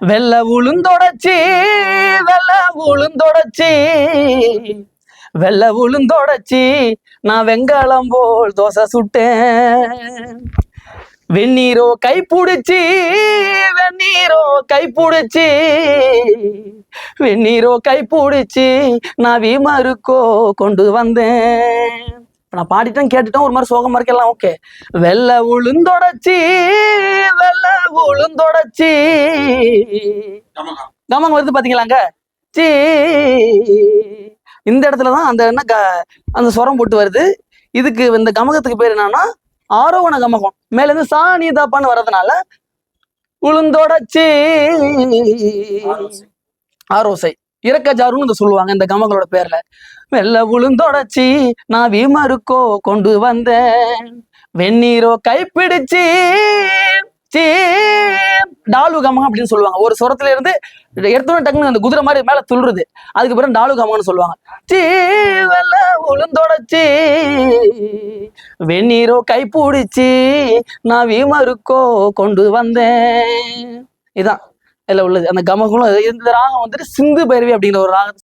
வெள்ள உளுந்தொடச்சி வெள்ள உளுந்தொடச்சி. வெள்ள உளுந்தொடச்சி நான் வெங்காளம் போல் தோசை சுட்டேன். வெந்நீரோ கைப்புடிச்சி வெந்நீரோ கைப்புடிச்சி வெந்நீரோ கைப்புடிச்சி நான் வீமருக்கோ கொண்டு வந்தேன். இப்ப நான் பாடிட்டேன் கேட்டுட்டேன் ஒரு மாதிரி சோகமா இருக்கலாம் ஓகே வெள்ள உளுந்தொடச்சி வெள்ள உளுந்தொடச்சி கமங்க வருது பாத்தீங்களாங்க சீ. இந்த இடத்துல தான் அந்த என்ன க- அந்த ஸ்வரம் போட்டு வருது. இதுக்கு இந்த கமகத்துக்கு பேர் என்னன்னா ஆரோவண கமகம். மேல இருந்து சாணி தாப்பான்னு வர்றதுனால உளுந்தொடச்சி ஆரோசை. இறக்கஜாருன்னு இதை சொல்லுவாங்க இந்த கமகளோட பேர்ல. வெள்ள உளுந்தொடச்சி நான் வீமருக்கோ கொண்டு வந்தேன். வெந்நீரோ கைப்பிடிச்சி. டாலு கமகம் அப்படின்னு சொல்லுவாங்க. ஒரு சுரத்துல இருந்து எடுத்தோட டக்குன்னு அந்த குதிரை மாதிரி மேல துள்ளுறது. அதுக்கு பிறகு டாலு கமகம்னு சொல்லுவாங்க. சீ வெள்ள உளுந்தொடச்சி வெந்நீரோ கைப்பிடிச்சி நான் வீமருக்கோ கொண்டு வந்தேன். இதான். இதுல உள்ளது. அந்த கமகம் இந்த ராகம் வந்துட்டு சிந்து பைரவி அப்படிங்கிற ஒரு ராகம்